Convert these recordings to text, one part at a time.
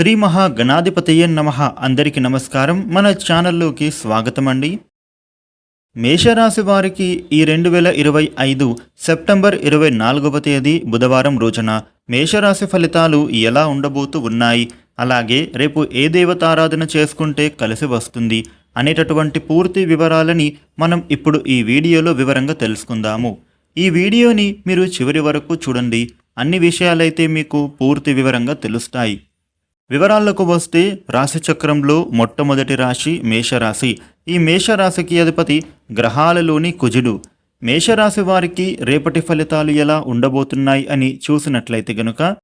శ్రీ మహాగణాధిపతయ నమ. అందరికీ నమస్కారం. మన ఛానల్లోకి స్వాగతం అండి మేషరాశి వారికి ఈ రెండు వేల ఇరవై ఐదు సెప్టెంబర్ ఇరవై నాలుగవ తేదీ బుధవారం రోజున మేషరాశి ఫలితాలు ఎలా ఉండబోతూ ఉన్నాయి? అలాగే రేపు ఏ దేవతారాధన చేసుకుంటే కలిసి వస్తుంది? అనేటటువంటి పూర్తి వివరాలని మనం ఇప్పుడు ఈ వీడియోలో వివరంగా తెలుసుకుందాము. ఈ వీడియోని మీరు చివరి వరకు చూడండి. అన్ని విషయాలైతే మీకు పూర్తి వివరంగా తెలుస్తాయి. వివరాలకు వస్తే రాశి చక్రంలో మొట్టమొదటి రాశి మేషరాశి. ఈ మేషరాశికి అధిపతి గ్రహాలలోని కుజుడు. మేషరాశి వారికి రేపటి ఫలితాలు ఎలా ఉండబోతున్నాయి అని చూసినట్లయితే గనుక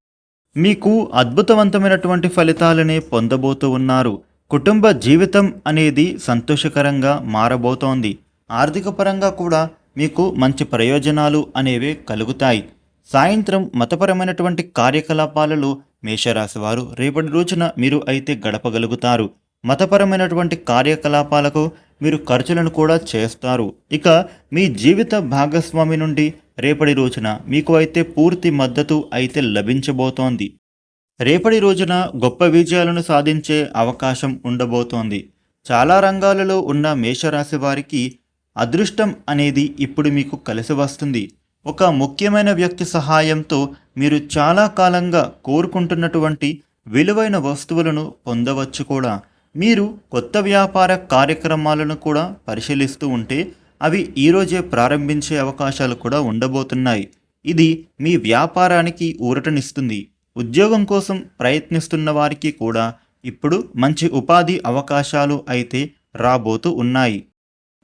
మీకు అద్భుతవంతమైనటువంటి ఫలితాలనే పొందబోతూ ఉన్నారు. కుటుంబ జీవితం అనేది సంతోషకరంగా మారబోతోంది. ఆర్థిక పరంగా కూడా మీకు మంచి ప్రయోజనాలు అనేవి కలుగుతాయి. సాయంత్రం మతపరమైనటువంటి కార్యకలాపాలలో మేషరాశి వారు రేపటి రోజున మీరు అయితే గడపగలుగుతారు. మతపరమైనటువంటి కార్యకలాపాలకు మీరు ఖర్చులను కూడా చేస్తారు. ఇక మీ జీవిత భాగస్వామి నుండి రేపటి రోజున మీకు అయితే పూర్తి మద్దతు అయితే లభించబోతోంది. రేపటి రోజున గొప్ప విజయాలను సాధించే అవకాశం ఉండబోతోంది. చాలా రంగాలలో ఉన్న మేషరాశి వారికి అదృష్టం అనేది ఇప్పుడు మీకు కలిసి వస్తుంది. ఒక ముఖ్యమైన వ్యక్తి సహాయంతో మీరు చాలా కాలంగా కోరుకుంటున్నటువంటి విలువైన వస్తువులను పొందవచ్చు కూడా. మీరు కొత్త వ్యాపార కార్యక్రమాలను కూడా పరిశీలిస్తూ ఉంటే అవి ఈరోజే ప్రారంభించే అవకాశాలు కూడా ఉండబోతున్నాయి. ఇది మీ వ్యాపారానికి ఊరటనిస్తుంది. ఉద్యోగం కోసం ప్రయత్నిస్తున్న వారికి కూడా ఇప్పుడు మంచి ఉపాధి అవకాశాలు అయితే రాబోతూ ఉన్నాయి.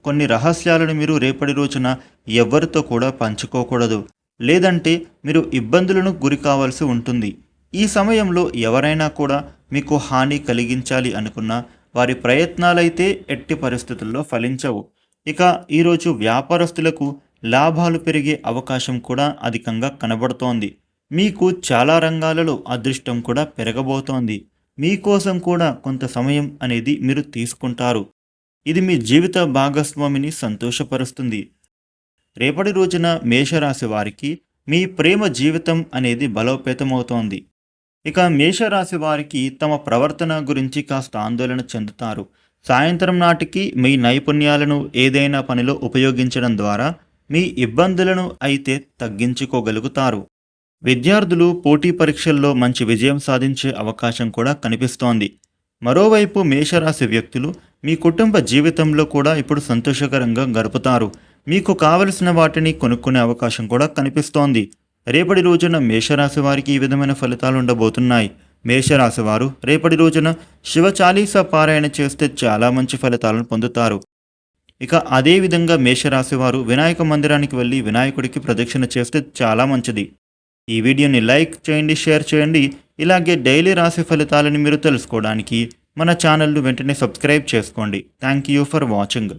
కొన్ని రహస్యాలను మీరు రేపటి రోజున ఎవరితో కూడా పంచుకోకూడదు. లేదంటే మీరు ఇబ్బందులను గురి కావాల్సి ఉంటుంది. ఈ సమయంలో ఎవరైనా కూడా మీకు హాని కలిగించాలి అనుకున్నా వారి ప్రయత్నాలైతే ఎట్టి పరిస్థితుల్లో ఫలించవు. ఇక ఈరోజు వ్యాపారస్తులకు లాభాలు పెరిగే అవకాశం కూడా అధికంగా కనబడుతోంది. మీకు చాలా రంగాలలో అదృష్టం కూడా పెరగబోతోంది. మీకోసం కూడా కొంత సమయం అనేది మీరు తీసుకుంటారు. ఇది మీ జీవిత భాగస్వామిని సంతోషపరుస్తుంది. రేపటి రోజున మేషరాశి వారికి మీ ప్రేమ జీవితం అనేది బలోపేతమవుతోంది. ఇక మేషరాశి వారికి తమ ప్రవర్తన గురించి కాస్త ఆందోళన చెందుతారు. సాయంత్రం నాటికి మీ నైపుణ్యాలను ఏదైనా పనిలో ఉపయోగించడం ద్వారా మీ ఇబ్బందులను అయితే తగ్గించుకోగలుగుతారు. విద్యార్థులు పోటీ పరీక్షల్లో మంచి విజయం సాధించే అవకాశం కూడా కనిపిస్తోంది. మరోవైపు మేషరాశి వ్యక్తులు మీ కుటుంబ జీవితంలో కూడా ఇప్పుడు సంతోషకరంగా గడుపుతారు. మీకు కావలసిన వాటిని కొనుక్కునే అవకాశం కూడా కనిపిస్తోంది. రేపటి రోజున మేషరాశి వారికి ఈ విధమైన ఫలితాలు ఉండబోతున్నాయి. మేషరాశి వారు రేపటి రోజున శివ చాలీస పారాయణ చేస్తే చాలా మంచి ఫలితాలను పొందుతారు. ఇక అదేవిధంగా మేషరాశి వారు వినాయక మందిరానికి వెళ్ళి వినాయకుడికి ప్రదక్షిణ చేస్తే చాలా మంచిది. ఈ వీడియోని లైక్ చేయండి షేర్ చేయండి. ఇలాగే డైలీ రాశి ఫలితాలను మీరు తెలుసుకోవడానికి మన ఛానల్ను వెంటనే సబ్స్క్రైబ్ చేసుకోండి. Thank you for watching